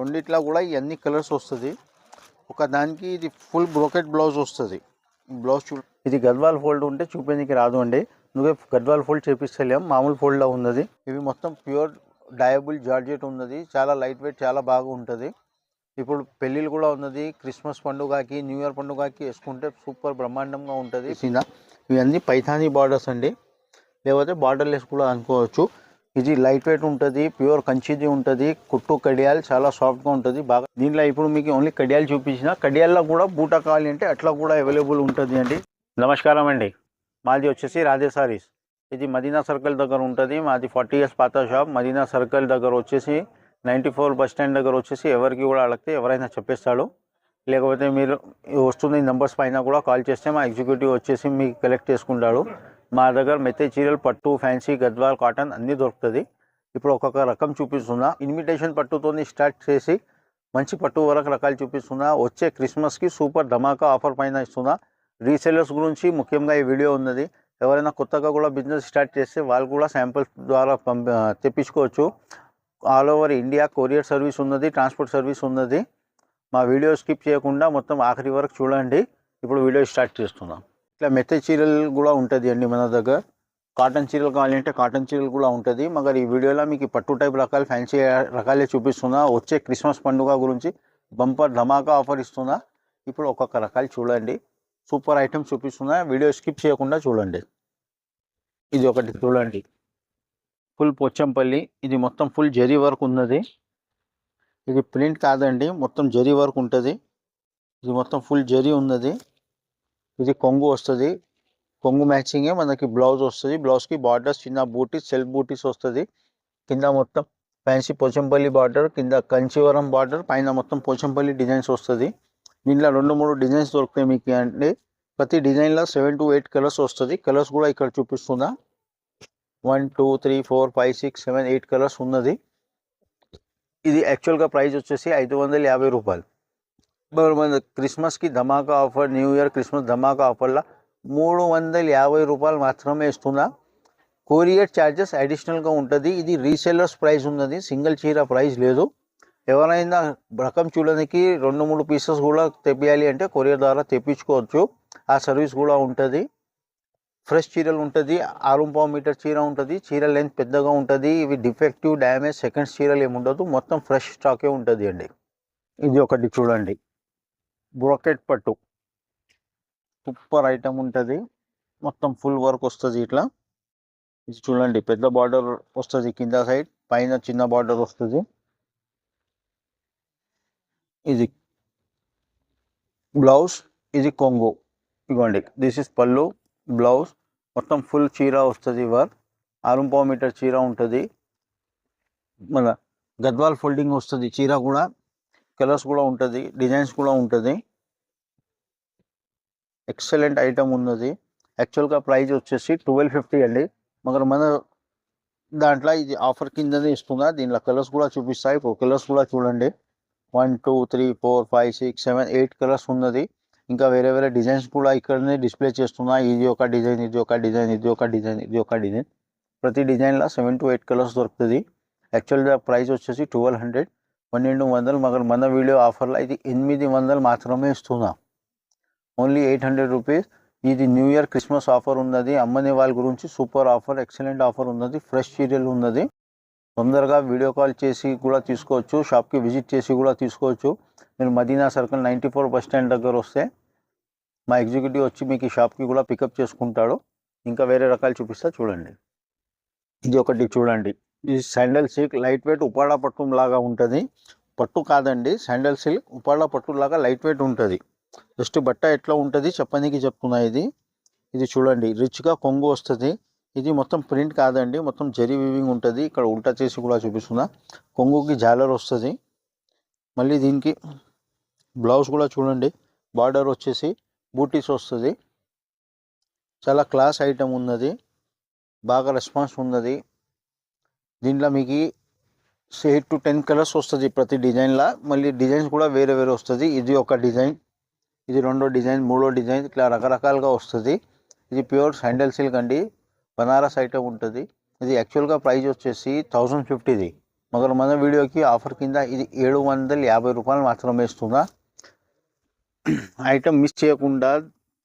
రెండిట్లో కూడా ఇవన్నీ కలర్స్ వస్తుంది. ఒక దానికి ఇది ఫుల్ బ్రోకెట్ బ్లౌజ్ వస్తుంది. బ్లౌజ్ చూ ఇది గద్వాల్ ఫోల్డ్ ఉంటే చూపేందుకు రాదు అండి. నువ్వే గద్వాల్ ఫోల్డ్ చేపిస్తలేం మామూలు ఫోల్డ్లో ఉన్నది. ఇవి మొత్తం ప్యూర్ డయబుల్ జార్జెట్ ఉన్నది. చాలా లైట్ వెయిట్ చాలా బాగా ఉంటుంది. ఇప్పుడు పెళ్ళిళ్ళు కూడా ఉన్నది. క్రిస్మస్ పండుగకి న్యూ ఇయర్ పండుగకి వేసుకుంటే సూపర్ బ్రహ్మాండంగా ఉంటుంది. ఇవన్నీ పైథానీ బార్డర్స్ అండి. లేకపోతే బార్డర్లెస్ కూడా అనుకోవచ్చు. ఇది లైట్ వెయిట్ ఉంటుంది ప్యూర్ కంచిది ఉంటుంది కుట్టు కడియాలు చాలా సాఫ్ట్గా ఉంటుంది బాగా. దీంట్లో ఇప్పుడు మీకు ఓన్లీ కడియాలు చూపించిన. కడియాల్లో కూడా బూటా కావాలి అంటే అట్లా కూడా అవైలబుల్ ఉంటుంది అండి. నమస్కారం అండి. మాది వచ్చేసి రాధే సారీస్. ఇది మదీనా సర్కిల్ దగ్గర ఉంటుంది. మాది ఫార్టీ ఇయర్స్ పాత షాప్ మదీనా సర్కిల్ దగ్గర వచ్చేసి నైంటీ ఫోర్ బస్ స్టాండ్ దగ్గర వచ్చేసి ఎవరికి కూడా అడిగితే ఎవరైనా చెప్పేస్తాడు. లేకపోతే మీరు వస్తుంది నెంబర్స్ పైన కూడా కాల్ చేస్తే మా ఎగ్జిక్యూటివ్ వచ్చేసి మీకు కలెక్ట్ చేసుకుంటాడు. మా దగ్గర మెత్తే చీరలు పట్టు ఫ్యాన్సీ గద్వాల్ కాటన్ అన్నీ దొరుకుతుంది. ఇప్పుడు ఒక్కొక్క రకం చూపిస్తున్నా. ఇన్విటేషన్ పట్టుతో స్టార్ట్ చేసి మంచి పట్టు వరకు రకాలు చూపిస్తున్నా. వచ్చే క్రిస్మస్కి సూపర్ ధమాకా ఆఫర్ పైన ఇస్తున్నా. రీసెలర్స్ గురించి ముఖ్యంగా ఈ వీడియో ఉన్నది. ఎవరైనా కొత్తగా కూడా బిజినెస్ స్టార్ట్ చేస్తే వాళ్ళు కూడా శాంపిల్స్ ద్వారా పంపి తెప్పించుకోవచ్చు. All over India courier service ఉన్నది ట్రాన్స్పోర్ట్ సర్వీస్ ఉన్నది. మా వీడియో స్కిప్ చేయకుండా మొత్తం ఆఖరి వరకు చూడండి. ఇప్పుడు వీడియో స్టార్ట్ చేస్తున్నాం. ఇట్లా మెత్త చీరలు కూడా ఉంటుంది అండి మన దగ్గర. కాటన్ చీరలు కావాలంటే కాటన్ చీరలు కూడా ఉంటుంది. మగర్ ఈ వీడియోలో మీకు పట్టు టైప్ రకాలు ఫ్యాన్సీ రకాలే చూపిస్తున్నా. వచ్చే క్రిస్మస్ పండుగ గురించి బంపర్ ధమాకా ఆఫర్ ఇస్తున్నా. ఇప్పుడు ఒక్కొక్క రకాలు చూడండి. సూపర్ ఐటమ్ చూపిస్తున్నా. వీడియో స్కిప్ చేయకుండా చూడండి. ఇది ఒకటి చూడండి. ఫుల్ పొచ్చంపల్లి ఇది మొత్తం ఫుల్ జరీ వర్క్ ఉన్నది. ఇది ప్రింట్ కాదండి. మొత్తం జరీ వర్క్ ఉంటుంది. ఇది మొత్తం ఫుల్ జరీ ఉన్నది. ఇది కొంగు వస్తుంది కొంగు మ్యాచింగే మనకి బ్లౌజ్ వస్తుంది బ్లౌజ్కి బార్డర్స్ చిన్న బూటీస్ సెల్ఫ్ బూటీస్ వస్తుంది కింద మొత్తం ఫ్యాన్సీ పోచంపల్లి బార్డర్ కింద కంచివరం బార్డర్ పైన మొత్తం పోచంపల్లి డిజైన్స్ వస్తుంది దీంట్లో రెండు మూడు డిజైన్స్ దొరుకుతాయి మీకు అంటే ప్రతి డిజైన్లో సెవెన్ టు ఎయిట్ కలర్స్ వస్తుంది కలర్స్ కూడా ఇక్కడ చూపిస్తున్నా one two three four five six seven eight colours ఉన్నది ఇది యాక్చువల్గా ప్రైస్ వచ్చేసి ఐదు వందల యాభై రూపాయలు మరి క్రిస్మస్కి ధమాకా ఆఫర్ న్యూ ఇయర్ క్రిస్మస్ ధమాకా ఆఫర్లో మూడు వందల యాభై రూపాయలు మాత్రమే ఇస్తున్నా కొరియర్ ఛార్జెస్ అడిషనల్గా ఉంటుంది ఇది రీసెల్లర్స్ ప్రైస్ ఉన్నది సింగిల్ చీర ప్రైస్ లేదు ఎవరైనా రకం చూడడానికి రెండు మూడు పీసెస్ కూడా తెప్పియాలి అంటే కొరియర్ ద్వారా తెప్పించుకోవచ్చు ఆ సర్వీస్ కూడా ఉంటుంది ఫ్రెష్ చీరలు ఉంటుంది ఆరు పావు మీటర్ చీర ఉంటుంది చీర లెంత్ పెద్దగా ఉంటుంది ఇవి డిఫెక్టివ్ డ్యామేజ్ సెకండ్స్ చీరలు ఏమి ఉండదు మొత్తం ఫ్రెష్ స్టాకే ఉంటుంది అండి ఇది ఒకటి చూడండి బ్రోకెట్ పట్టు. సూపర్ ఐటమ్ ఉంటుంది. మొత్తం ఫుల్ వర్క్ వస్తుంది ఇట్లా. ఇది చూడండి పెద్ద బార్డర్ వస్తుంది కింద సైడ్ పైన చిన్న బార్డర్ వస్తుంది. ఇది బ్లౌజ్ ఇది కొంగు. ఇగోండి దిస్ ఇస్ పళ్ళు బ్లౌజ్. మొత్తం ఫుల్ చీర వస్తుంది వర్క్ ఆరు పావు మీటర్ చీర ఉంటుంది. మన గద్వాల్ ఫోల్డింగ్ వస్తుంది చీర కూడా. కలర్స్ కూడా ఉంటుంది డిజైన్స్ కూడా ఉంటుంది. ఎక్సలెంట్ ఐటమ్ ఉన్నది. యాక్చువల్గా ప్రైస్ వచ్చేసి ట్వెల్వ్ ఫిఫ్టీ అండి. మగర్ మన దాంట్లో ఇది ఆఫర్ కిందనే ఇస్తున్నా. దీంట్లో కలర్స్ కూడా చూపిస్తాయి. ఇప్పుడు కలర్స్ కూడా చూడండి. One two three four five six seven eight colours ఉన్నది. ఇంకా వేరే వేరే డిజైన్స్ కూడా ఇక్కడనే డిస్ప్లే చేస్తున్నా. ఇది ఒక డిజైన్ ఇది ఒక డిజైన్ ఇది ఒక డిజైన్ ఇది ఒక డిజైన్. ప్రతి డిజైన్లో సెవెన్ టు ఎయిట్ కలర్స్ దొరుకుతుంది. యాక్చువల్గా ప్రైస్ వచ్చేసి ట్వెల్వ్ హండ్రెడ్. పన్నెండు వందలు మగ మన వీడియో ఆఫర్లో ఇది ఎనిమిది వందలు మాత్రమే ఇస్తున్నాం. Only eight hundred rupees. ఇది న్యూ ఇయర్ క్రిస్మస్ ఆఫర్ ఉన్నది. అమ్మని వాళ్ళ గురించి సూపర్ ఆఫర్ ఎక్సలెంట్ ఆఫర్ ఉన్నది. ఫ్రెష్ సీరియల్ ఉన్నది. తొందరగా వీడియో కాల్ చేసి కూడా తీసుకోవచ్చు. షాప్కి విజిట్ చేసి కూడా తీసుకోవచ్చు. మీరు Madina circle ninety four bus stand దగ్గర వస్తే మా ఎగ్జిక్యూటివ్ వచ్చి మీకు ఈ షాప్కి కూడా పికప్ చేసుకుంటాడు. ఇంకా వేరే రకాలు చూపిస్తా చూడండి. ఇది ఒకటి చూడండి. ఇది sandal silk light weight Uppada పట్టు లాగా ఉంటుంది. పట్టు కాదండి శాండల్ సిల్క్ ఉపాడా పట్టు లాగా లైట్ వెయిట్ ఉంటుంది. జస్ట్ బట్ట ఎట్లా ఉంటుంది చెప్పడానికి చెప్తున్నా ఇది. ఇది చూడండి రిచ్గా కొంగు వస్తుంది. ఇది మొత్తం ప్రింట్ కాదండి మొత్తం జరీ వీవింగ్ ఉంటుంది. ఇక్కడ ఉల్టా చేసి కూడా చూపిస్తున్నా. కొంగుకి జాలర్ వస్తుంది. మళ్ళీ దీనికి బ్లౌజ్ కూడా చూడండి బార్డర్ వచ్చేసి బూటీస్ వస్తుంది. చాలా క్లాస్ ఐటమ్ ఉన్నది. బాగా రెస్పాన్స్ ఉన్నది. దీంట్లో మీకు ఎయిట్ టు టెన్ కలర్స్ వస్తుంది ప్రతి డిజైన్లో. మళ్ళీ డిజైన్స్ కూడా వేరే వేరే వస్తుంది. ఇది ఒక డిజైన్ ఇది రెండో డిజైన్ మూడో డిజైన్ ఇట్లా రకరకాలుగా వస్తుంది. ఇది ప్యూర్ శాండల్ సిల్క్ అండి. బనారస్ ఐటమ్ ఉంటుంది. ఇది యాక్చువల్గా ప్రైస్ వచ్చేసి థౌజండ్ ఫిఫ్టీది. మగర్ మన వీడియోకి ఆఫర్ కింద ఇది ఏడు వందల యాభై రూపాయలు మాత్రమే ఇస్తున్నా ఐటమ్ మిస్ చేయకుండా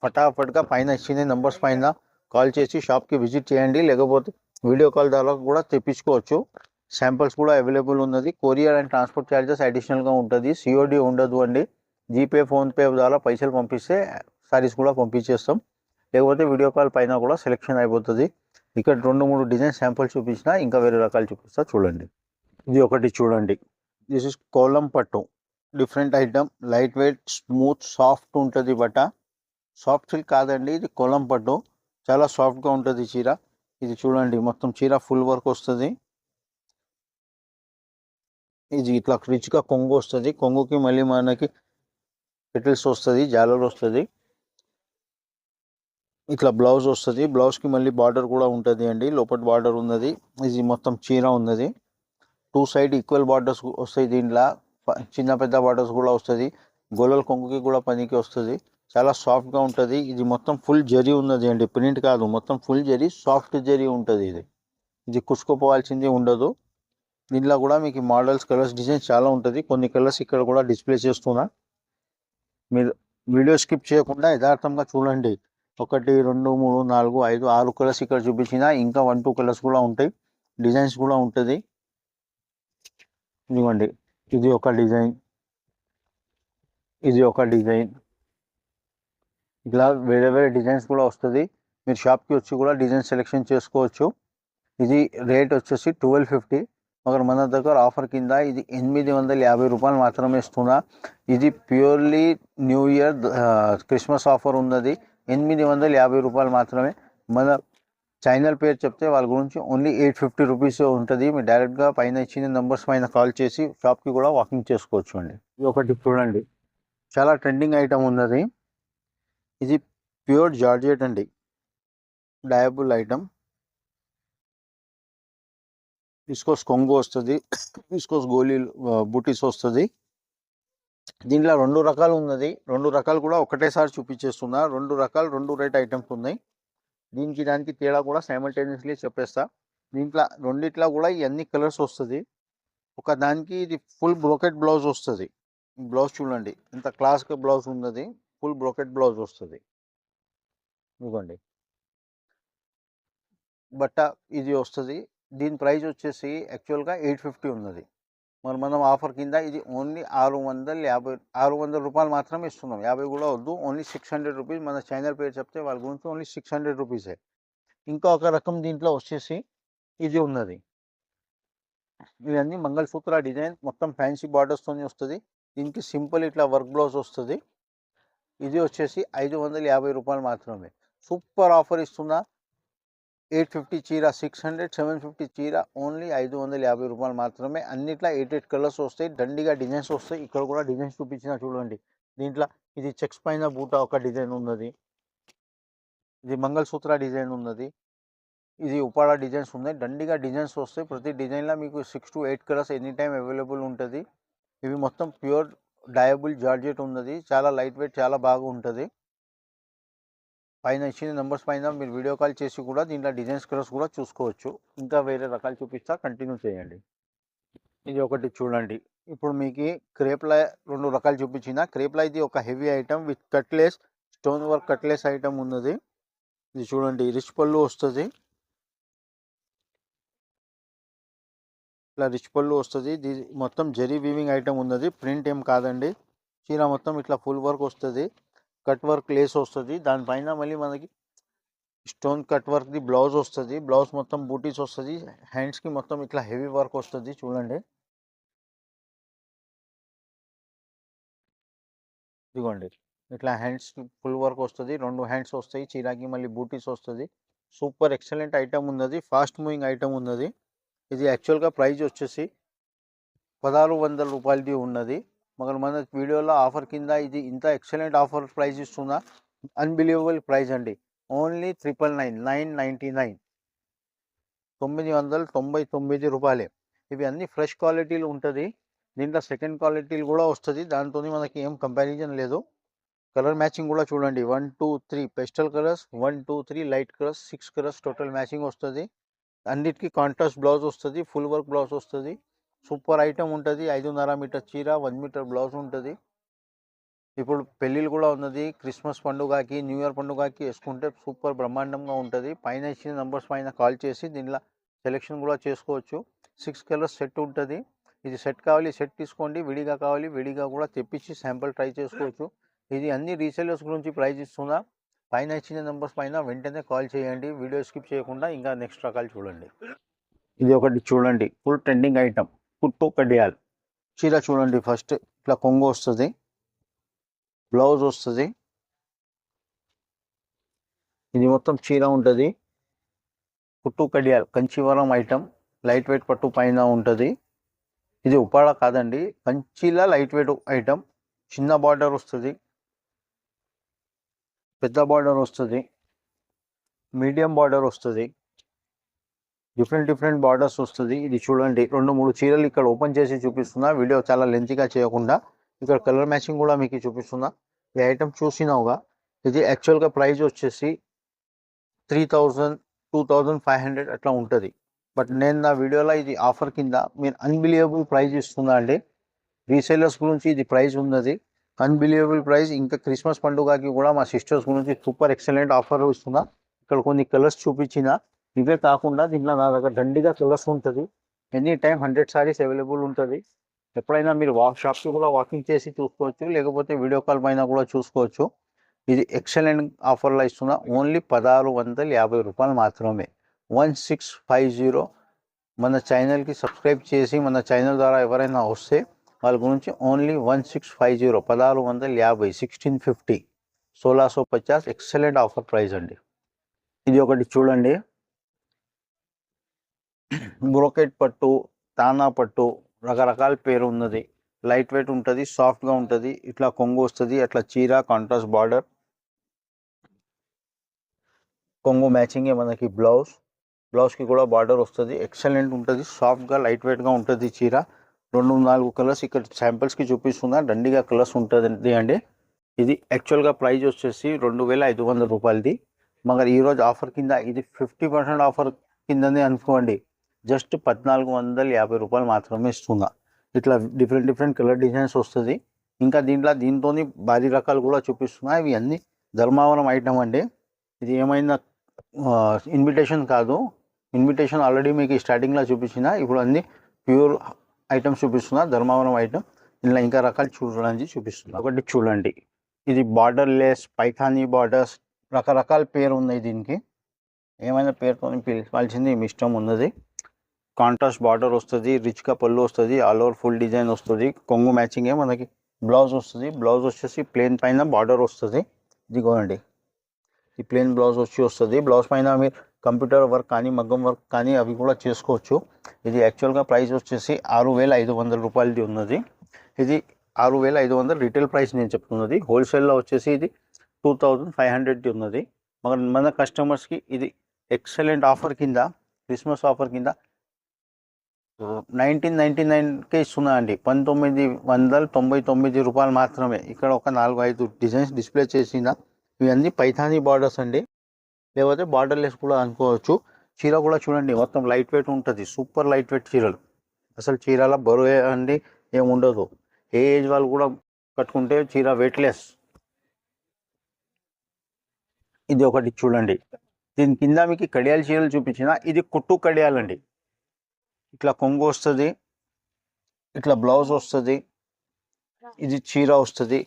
ఫటాఫట్గా పైన ఇచ్చింది నెంబర్స్ పైన కాల్ చేసి షాప్కి విజిట్ చేయండి. లేకపోతే వీడియో కాల్ ద్వారా కూడా తెప్పించుకోవచ్చు. శాంపిల్స్ కూడా అవైలబుల్ ఉన్నది. కొరియర్ అండ్ ట్రాన్స్పోర్ట్ ఛార్జెస్ అడిషనల్గా ఉంటుంది. సిఓడి ఉండదు అండి. జీపే ఫోన్పే ద్వారా పైసలు పంపిస్తే సారీస్ కూడా పంపించేస్తాం. లేకపోతే వీడియో కాల్ పైన కూడా సెలెక్షన్ అయిపోతుంది. ఇక్కడ రెండు మూడు డిజైన్ శాంపుల్స్ చూపించిన ఇంకా వేరే రకాలు చూపిస్తా చూడండి. ఇది ఒకటి చూడండి. దిస్ ఇస్ కోలం పట్టు different item light weight smooth soft ఉంటుంది బట్ట. సాఫ్ట్ సిల్క్ కాదండి ఇది కోలం పట్టు చాలా సాఫ్ట్గా ఉంటుంది చీర. ఇది చూడండి మొత్తం చీర ఫుల్ వర్క్ వస్తుంది. ఇది ఇట్లా రిచ్గా కొంగు వస్తుంది. కొంగుకి మళ్ళీ మనకి పెటిల్స్ వస్తుంది జాలర్ వస్తుంది. ఇట్లా బ్లౌజ్ వస్తుంది. బ్లౌజ్కి మళ్ళీ బార్డర్ కూడా ఉంటుంది అండి. లోపల బార్డర్ ఉన్నది. ఇది మొత్తం చీర ఉన్నది. టూ సైడ్ ఈక్వల్ బార్డర్స్ వస్తాయి దీంట్లో. చిన్న పెద్ద బార్డర్స్ కూడా వస్తుంది. గొల్లల కొంగుకి కూడా పనికి వస్తుంది. చాలా సాఫ్ట్గా ఉంటుంది. ఇది మొత్తం ఫుల్ జరీ ఉన్నది అండి. ప్రింట్ కాదు మొత్తం ఫుల్ జరీ సాఫ్ట్ జరీ ఉంటుంది ఇది. ఇది కుసుకుపోవాల్సింది ఉండదు. దీంట్లో కూడా మీకు మోడల్స్ కలర్స్ డిజైన్స్ చాలా ఉంటుంది. కొన్ని కలర్స్ ఇక్కడ కూడా డిస్ప్లే చేస్తున్నా. మీరు వీడియో స్కిప్ చేయకుండా యథార్థంగా చూడండి. ఒకటి రెండు మూడు నాలుగు ఐదు ఆరు కలర్స్ ఇక్కడ చూపించిన ఇంకా వన్ టూ కలర్స్ కూడా ఉంటాయి. డిజైన్స్ కూడా ఉంటుంది. ఇదిగోండి. ఇది ఒక డిజైన్. ఇది ఒక డిజైన్. ఇట్లా వేరే వేరే డిజైన్స్ కూడా వస్తుంది. మీరు షాప్కి వచ్చి కూడా డిజైన్ సెలెక్షన్ చేసుకోవచ్చు. ఇది రేట్ వచ్చేసి ట్వెల్వ్ ఫిఫ్టీ. మగర్ మన దగ్గర ఆఫర్ కింద ఇది ఎనిమిది వందల యాభై రూపాయలు మాత్రమే ఇస్తున్నా. ఇది purely new year Christmas offer ఉన్నది. ఎనిమిది వందల యాభై రూపాయలు మాత్రమే. మన ఛానల్ పేరు చెప్తే వాళ్ళ గురించి ఓన్లీ ఎయిట్ ఫిఫ్టీ రూపీస్ ఉంటుంది. మీరు డైరెక్ట్గా పైన ఇచ్చిన నెంబర్స్ పైన కాల్ చేసి షాప్కి కూడా వాకింగ్ చేసుకోవచ్చు అండి. ఇది ఒకటి చూడండి. చాలా ట్రెండింగ్ ఐటమ్ ఉన్నది. ఇది ప్యూర్ జార్జెట్ అండి. డయాబుల్ ఐటమ్. విస్కోస్ కొంగు వస్తుంది. ఇస్కోస్ గోలీ బూటీస్ వస్తుంది. దీంట్లో రెండు రకాలు ఉన్నది. రెండు రకాలు కూడా ఒకటేసారి చూపించేస్తున్నా. రెండు రకాలు రెండు రేట్ ఐటమ్స్ ఉన్నాయి. దీనికి దానికి తేడా కూడా సైమల్టేనియస్లీ చెప్పేస్తా. దీంట్లో రెండిట్లో కూడా ఇవన్నీ కలర్స్ వస్తుంది. ఒక దానికి ఇది ఫుల్ బ్రోకెట్ బ్లౌజ్ వస్తుంది. బ్లౌజ్ చూడండి. ఇంత క్లాస్గా బ్లౌజ్ ఉన్నది. ఫుల్ బ్రోకెట్ బ్లౌజ్ వస్తుంది. ఇదిగోండి. బట్ట ఇది వస్తుంది. దీని ప్రైస్ వచ్చేసి యాక్చువల్గా ఎయిట్ ఫిఫ్టీ ఉన్నది. మరి మనం ఆఫర్ కింద ఇది ఓన్లీ ఆరు వందల యాభై ఆరు వందల రూపాయలు మాత్రమే ఇస్తున్నాం. యాభై కూడా వద్దు. ఓన్లీ సిక్స్ హండ్రెడ్ రూపీస్ మన ఛానల్ పేరు చెప్తే వాళ్ళ గురించి ఓన్లీ సిక్స్ హండ్రెడ్ రూపీసే. ఇంకా ఒక రకం దీంట్లో వచ్చేసి ఇది ఉన్నది. ఇవన్నీ మంగళసూత్ర డిజైన్. మొత్తం ఫ్యాన్సీ బార్డర్స్తోనే వస్తుంది. దీనికి సింపుల్ ఇట్లా వర్క్ బ్లౌజ్ వస్తుంది. ఇది వచ్చేసి ఐదు వందల యాభై రూపాయలు మాత్రమే. సూపర్ ఆఫర్ ఇస్తున్నా. ఎయిట్ ఫిఫ్టీ చీర సిక్స్ హండ్రెడ్ సెవెన్ ఫిఫ్టీ చీర ఓన్లీ ఐదు వందల యాభై రూపాయలు మాత్రమే. అన్నిట్లో ఎయిట్ ఎయిట్ కలర్స్ వస్తాయి. దండిగా డిజైన్స్ వస్తాయి. ఇక్కడ కూడా డిజైన్స్ చూపించిన చూడండి. దీంట్లో ఇది చెక్స్ పైన బూట ఒక డిజైన్ ఉన్నది. ఇది మంగళసూత్ర డిజైన్ ఉన్నది. ఇది ఉపాడ డిజైన్స్ ఉన్నాయి. దండిగా డిజైన్స్ వస్తాయి. ప్రతి డిజైన్లో మీకు six to eight colours any time available ఉంటుంది. ఇవి మొత్తం ప్యూర్ డయబుల్ జార్జెట్ ఉన్నది. చాలా లైట్ వెయిట్ చాలా బాగా ఉంటుంది. పైన ఇచ్చిన నెంబర్స్ పైన మీరు వీడియో కాల్ చేసి కూడా దీంట్లో డిజైన్స్ కలర్స్ కూడా చూసుకోవచ్చు. ఇంకా వేరే రకాలు చూపిస్తా కంటిన్యూ చేయండి. ఇది ఒకటి చూడండి. ఇప్పుడు మీకు క్రేప్లా రెండు రకాలు చూపించిన. క్రేప్లా ఇది ఒక heavy item with cutless stone work cutless item ఉన్నది. ఇది చూడండి రిచ్ పళ్ళు వస్తుంది. ఇట్లా రిచ్ పళ్ళు వస్తుంది. ఇది మొత్తం జరీ వీవింగ్ ఐటమ్ ఉన్నది. ప్రింట్ ఏం కాదండి. చీర మొత్తం ఇట్లా ఫుల్ వర్క్ వస్తుంది. కట్ వర్క్ లేస్ వస్తుంది. దానిపైన మళ్ళీ మనకి స్టోన్ కట్ వర్క్ది బ్లౌజ్ వస్తుంది. బ్లౌజ్ మొత్తం బూటీస్ వస్తుంది. హ్యాండ్స్కి మొత్తం ఇట్లా హెవీ వర్క్ వస్తుంది. చూడండి. ఇదిగోండి. ఇట్లా హ్యాండ్స్ ఫుల్ వర్క్ వస్తుంది. రెండు హ్యాండ్స్ వస్తాయి. చీరాకి మళ్ళీ బూటీస్ వస్తుంది. సూపర్ ఎక్సలెంట్ ఐటమ్ ఉన్నది. ఫాస్ట్ మూవింగ్ ఐటమ్ ఉన్నది. ఇది యాక్చువల్గా ప్రైజ్ వచ్చేసి పదహారు వందల రూపాయలది ఉన్నది. మగ మన వీడియోలో ఆఫర్ కింద ఇది ఇంత ఎక్సలెంట్ ఆఫర్ ప్రైజ్ ఇస్తున్నా. అన్బిలీవబుల్ ప్రైస్ అండి. Only triple nine nine ninety nine. తొమ్మిది వందల తొంభై తొమ్మిది రూపాయలే. ఇవి అన్ని ఫ్రెష్ క్వాలిటీలు ఉంటుంది. దీంట్లో సెకండ్ క్వాలిటీలు కూడా వస్తుంది. దాంతో మనకి ఏం కంపారిజన్ లేదు. కలర్ మ్యాచింగ్ కూడా చూడండి. One two three pastel colours one two three light colours six colours total matching వస్తుంది. అన్నిటికీ కాంట్రాస్ట్ బ్లౌజ్ వస్తుంది ఫుల్ వర్క్ బ్లౌజ్ వస్తుంది. సూపర్ ఐటమ్ ఉంటుంది ఐదున్నర మీటర్ చీర వన్ మీటర్ బ్లౌజ్ ఉంటుంది. ఇప్పుడు పెళ్ళిళ్ళు కూడా ఉన్నది క్రిస్మస్ పండుగకి న్యూ ఇయర్ పండుగకి వేసుకుంటే సూపర్ బ్రహ్మాండంగా ఉంటుంది. పైన ఇచ్చిన నెంబర్స్ పైన కాల్ చేసి దీనిలో సెలెక్షన్ కూడా చేసుకోవచ్చు. సిక్స్ కలర్స్ సెట్ ఉంటుంది. ఇది సెట్ కావాలి సెట్ తీసుకోండి విడిగా కావాలి విడిగా కూడా తెప్పించి శాంపుల్ ట్రై చేసుకోవచ్చు. ఇది అన్ని రీసెలర్స్ గురించి ప్రైజ్ ఇస్తున్నా. పైన ఇచ్చిన నెంబర్స్ పైన వెంటనే కాల్ చేయండి వీడియో స్కిప్ చేయకుండా ఇంకా నెక్స్ట్ రకాలు చూడండి. ఇది ఒకటి చూడండి ఫుల్ ట్రెండింగ్ ఐటమ్ కుట్టు కడియాల్. చీర చూడండి ఫస్ట్ ఇట్లా కొంగు వస్తుంది బ్లౌజ్ వస్తుంది. ఇది మొత్తం చీర ఉంటుంది కుట్టు కడియాల్ కంచివరం ఐటమ్ లైట్ వెయిట్ పట్టు పైన ఉంటుంది. ఇది ఉపాడ కాదండి కంచిలా లైట్ వెయిట్ ఐటమ్ చిన్న బార్డర్ వస్తుంది. పెద్ద బార్డర్ వస్తుంది మీడియం బార్డర్ వస్తుంది డిఫరెంట్ డిఫరెంట్ బార్డర్స్ వస్తుంది. ఇది చూడండి రెండు మూడు చీరలు ఇక్కడ ఓపెన్ చేసి చూపిస్తున్నా. వీడియో చాలా లెంత్గా చేయకుండా ఇక్కడ కలర్ మ్యాచింగ్ కూడా మీకు చూపిస్తున్నా. ఈ ఐటమ్ చూసినావుగా ఇది యాక్చువల్గా ప్రైస్ వచ్చేసి three thousand two thousand five hundred అట్లా ఉంటుంది. బట్ నేను నా వీడియోలో ఇది ఆఫర్ కింద మీరు అన్బిలియబుల్ ప్రైజ్ ఇస్తున్నా అండి. రీసేలర్స్ గురించి ఇది ప్రైజ్ ఉన్నది. అన్బిలీవబుల్ ప్రైస్ ఇంకా క్రిస్మస్ పండుగకి కూడా మా సిస్టర్స్ గురించి సూపర్ ఎక్సలెంట్ ఆఫర్ ఇస్తున్నా. ఇక్కడ కొన్ని కలర్స్ చూపించిన. ఇవే కాకుండా దీంట్లో నా దగ్గర దండిగా కలర్స్ ఉంటుంది. Any time hundred saris available ఉంటుంది. ఎప్పుడైనా మీరు వాక్ షాప్కి కూడా వాకింగ్ చేసి చూసుకోవచ్చు. లేకపోతే వీడియో కాల్ పైన కూడా చూసుకోవచ్చు. ఇది ఎక్సలెంట్ ఆఫర్లో ఇస్తున్న. ఓన్లీ పదహారు వందల యాభై రూపాయలు మాత్రమే. వన్ సిక్స్ ఫైవ్ జీరో మన ఛానల్కి సబ్స్క్రైబ్ చేసి మన ఛానల్ ద్వారా ఎవరైనా వస్తే వాళ్ళ గురించి only one six five zero పదహారు వందల యాభై సిక్స్టీన్ ఫిఫ్టీ సోలా పచాస్ ఎక్సలెంట్ ఆఫర్ ప్రైస్ అండి. ఇది ఒకటి చూడండి. బ్రోకెట్ పట్టు తానా పట్టు రకరకాల పేరు ఉన్నది. లైట్ వెయిట్ ఉంటుంది సాఫ్ట్గా ఉంటుంది ఇట్లా కొంగు వస్తుంది అట్లా చీర కాంట్రాస్ట్ బార్డర్ కొంగు మ్యాచింగే మనకి బ్లౌజ్ బ్లౌజ్కి కూడా బార్డర్ వస్తుంది ఎక్సలెంట్ ఉంటుంది సాఫ్ట్గా లైట్ వెయిట్గా ఉంటుంది చీర. రెండు నాలుగు కలర్స్ ఇక్కడ శాంపిల్స్కి చూపిస్తున్నా. దండిగా కలర్స్ ఉంటుంది అండి. ఇది యాక్చువల్గా ప్రైజ్ వచ్చేసి రెండు వేల ఐదు వందల రూపాయలది. మగర్ ఈరోజు ఆఫర్ కింద ఇది ఫిఫ్టీ పర్సెంట్ ఆఫర్ కిందనే అనుకోండి. జస్ట్ పద్నాలుగు వందల యాభై రూపాయలు మాత్రమే ఇస్తున్నా. ఇట్లా డిఫరెంట్ డిఫరెంట్ కలర్ డిజైన్స్ వస్తుంది. ఇంకా దీంట్లో దీంతో భారీ రకాలు కూడా చూపిస్తున్నా. ఇవి అన్నీ ధర్మావరం ఐటమ్ అండి. ఇది ఏమైనా ఇన్విటేషన్ కాదు. ఇన్విటేషన్ ఆల్రెడీ మీకు స్టార్టింగ్లో చూపించిన. ఇప్పుడు అన్నీ ప్యూర్ ఐటమ్స్ చూపిస్తున్నా ధర్మావరం ఐటమ్ ఇలా ఇంకా రకాలు చూడడానికి చూపిస్తున్నా. ఒకటి చూడండి. ఇది బార్డర్ లెస్ పైథానీ బార్డర్స్ రకరకాల పేరు ఉన్నాయి దీనికి. ఏమైనా పేరుతో పిలవాల్సింది మీ ఇష్టం ఉన్నది. కాంట్రాస్ట్ బార్డర్ వస్తుంది రిచ్గా పళ్ళు వస్తుంది ఆల్ ఓవర్ ఫుల్ డిజైన్ వస్తుంది. కొంగు మ్యాచింగే మనకి. బ్లౌజ్ వస్తుంది బ్లౌజ్ వచ్చేసి ప్లేన్ పైన బార్డర్ వస్తుంది. ఇదిగోండి ఈ ప్లేన్ బ్లౌజ్ వచ్చి వస్తుంది. బ్లౌజ్ పైన మీరు కంప్యూటర్ వర్క్ కానీ మగ్గం వర్క్ కానీ అవి కూడా చేసుకోవచ్చు. ఇది యాక్చువల్గా ప్రైస్ వచ్చేసి ఆరు వేల ఐదు వందల రూపాయలది ఉన్నది. ఇది ఆరు వేల ఐదు వందల రీటైల్ ప్రైస్ నేను చెప్తున్నది. హోల్సేల్లో వచ్చేసి ఇది టూ థౌజండ్ ఫైవ్ హండ్రెడ్ది ఉన్నది. మన మన కస్టమర్స్కి ఇది ఎక్సలెంట్ ఆఫర్ కింద క్రిస్మస్ ఆఫర్ కింద నైన్టీన్ నైంటీ నైన్కే ఇస్తున్నా అండి. పంతొమ్మిది వందల తొంభై తొమ్మిది రూపాయలు మాత్రమే. ఇక్కడ ఒక నాలుగు ఐదు డిజైన్స్ డిస్ప్లే చేసిన ఇవన్నీ పైథానీ బార్డర్స్ అండి. లేకపోతే బార్డర్లెస్ కూడా అనుకోవచ్చు. చీర కూడా చూడండి మొత్తం లైట్ వెయిట్ ఉంటుంది. సూపర్ లైట్ వెయిట్ చీరలు. అసలు చీరల బరువు అండి ఏముండదు ఉండదు. ఏ ఏజ్ వాళ్ళు కూడా కట్టుకుంటే చీర వెయిట్లెస్ ఇది ఒకటి చూడండి. దీని కింద మీకు కడియాల చీరలు చూపించిన ఇది కుట్టు కడియాలండి. ఇట్లా కొంగు వస్తుంది ఇట్లా బ్లౌజ్ వస్తుంది ఇది చీర వస్తుంది.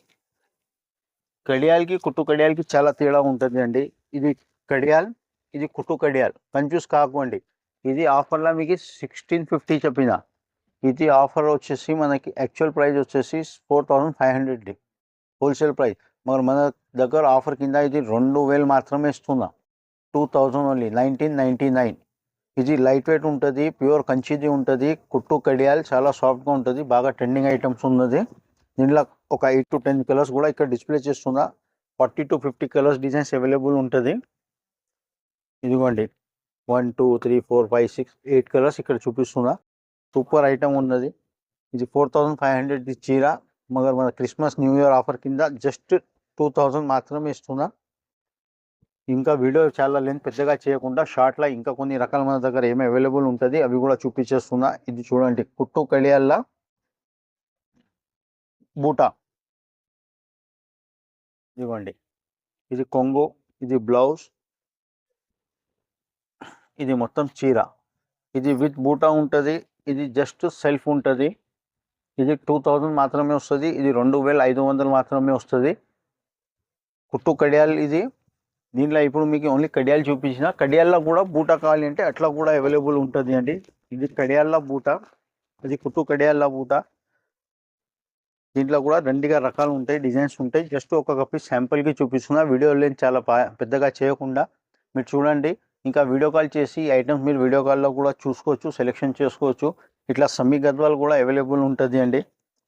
కడియాలకి కుట్టు కడియాలకి చాలా తేడా ఉంటుంది అండి ఇది కడియాల్ ఇది కుట్టు కడియాల్. కన్ఫ్యూజ్ కాకండి ఇది ఆఫర్లో మీకు సిక్స్టీన్ ఫిఫ్టీ చెప్పిన. ఇది ఆఫర్ వచ్చేసి మనకి యాక్చువల్ ప్రైస్ వచ్చేసి four thousand five hundred wholesale price మరి మన దగ్గర ఆఫర్ కింద ఇది రెండు వేలు మాత్రమే ఇస్తున్నా. Two thousand only nineteen ninety nine ఇది లైట్ వెయిట్ ఉంటుంది ప్యూర్ కంచిది ఉంటుంది కుట్టు కడియాల్ చాలా సాఫ్ట్గా ఉంటుంది బాగా ట్రెండింగ్ ఐటమ్స్ ఉన్నది. దీంట్లో ఒక ఎయిట్ టు టెన్ కలర్స్ కూడా ఇక్కడ డిస్ప్లే చేస్తున్నా. Forty to fifty colours designs available ఉంటుంది. ఇదిగోండి. One two three four five six eight colours ఇక్కడ చూపిస్తున్నా. సూపర్ ఐటమ్ ఉన్నది. ఇది ఫోర్ థౌజండ్ ఫైవ్ హండ్రెడ్ చీర. మగర్ మన క్రిస్మస్ న్యూ ఇయర్ ఆఫర్ కింద జస్ట్ టూ థౌజండ్ మాత్రమే ఇస్తున్నా. ఇంకా వీడియో చాలా లెంత్ పెద్దగా చేయకుండా షార్ట్లో ఇంకా కొన్ని రకాల మన దగ్గర ఏమి అవైలబుల్ ఉంటుంది అవి కూడా చూపించేస్తున్నా. ఇది చూడండి. కుట్టు కడియాల బూటా. ఇదిగోండి. ఇది కొంగు ఇది బ్లౌజ్ ఇది మొత్తం చీర. ఇది విత్ బూటా ఉంటుంది ఇది జస్ట్ సెల్ఫ్ ఉంటుంది. ఇది టూ థౌజండ్ మాత్రమే వస్తుంది ఇది రెండు వేల ఐదు వందలు మాత్రమే వస్తుంది. కుట్టు కడియాలు ఇది. దీంట్లో ఇప్పుడు మీకు ఓన్లీ కడియాలు చూపించిన. కడియాల్లో కూడా బూటా కావాలి అంటే అట్లా కూడా అవైలబుల్ ఉంటుంది అండి. ఇది కడియాల బూటా ఇది కుట్టు కడియాల బూటా. దీంట్లో కూడా రెండుగా రకాలు ఉంటాయి డిజైన్స్ ఉంటాయి. జస్ట్ ఒక కప్పి శాంపుల్కి చూపిస్తున్నా. వీడియో లేని చాలా పెద్దగా చేయకుండా మీరు చూడండి. ఇంకా వీడియో కాల్ చేసి ఐటమ్స్ మీరు వీడియో కాల్లో కూడా చూసుకోవచ్చు సెలెక్షన్ చేసుకోవచ్చు. ఇట్లా సమ్మీ గద్వాలు కూడా అవైలబుల్ ఉంటుంది అండి.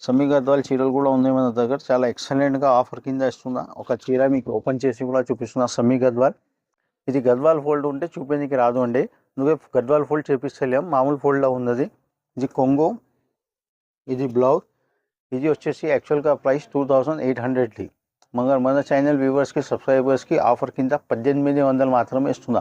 సమ్మీ గద్వాల్ చీరలు కూడా ఉన్నాయి మన దగ్గర. చాలా ఎక్సలెంట్గా ఆఫర్ కింద ఇస్తున్నా ఒక చీర మీకు ఓపెన్ చేసి కూడా చూపిస్తున్నా సమ్మీ గద్వాల్. ఇది గద్వాల్ ఫోల్డ్ ఉంటే చూపేందుకు రాదు అండి. నువ్వే గద్వాల్ ఫోల్డ్ చేపిస్తలేం మామూలు ఫోల్డ్లో ఉన్నది. ఇది కొంగు ఇది బ్లౌజ్. ఇది వచ్చేసి యాక్చువల్గా ప్రైస్ టూ థౌజండ్ ఎయిట్ హండ్రెడ్ది మగర్ మన ఛానల్ వ్యూవర్స్కి సబ్స్క్రైబర్స్కి ఆఫర్ కింద పద్దెనిమిది వందలు మాత్రమే ఇస్తున్నా.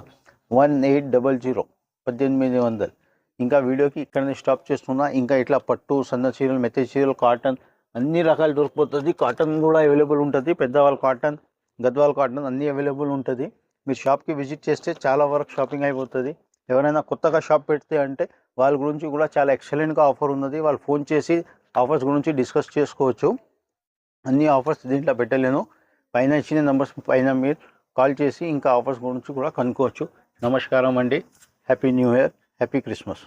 వన్ ఎయిట్ డబల్ జీరో పద్దెనిమిది వందలు. ఇంకా వీడియోకి ఇక్కడనే స్టాప్ చేస్తున్నా. ఇంకా ఇట్లా పట్టు సన్న చీరలు మెత్త చీరలు కాటన్ అన్ని రకాలు దొరికిపోతుంది. కాటన్ కూడా అవైలబుల్ ఉంటుంది. పెద్దవాళ్ళ కాటన్ గద్వాల్ కాటన్ అన్నీ అవైలబుల్ ఉంటుంది. మీరు షాప్కి విజిట్ చేస్తే చాలా వరకు షాపింగ్ అయిపోతుంది. ఎవరైనా కొత్తగా షాప్ పెడితే అంటే వాళ్ళ గురించి కూడా చాలా ఎక్సలెంట్గా ఆఫర్ ఉన్నది. వాళ్ళు ఫోన్ చేసి ఆఫర్స్ గురించి డిస్కస్ చేసుకోవచ్చు. అన్ని ఆఫర్స్ దీంట్లో పెట్టలేను. పైన ఇచ్చిన నెంబర్స్ పైన మీరు కాల్ చేసి ఇంకా ఆఫర్స్ గురించి కూడా కనుక్కోవచ్చు. నమస్కారం అండి. Happy new year happy Christmas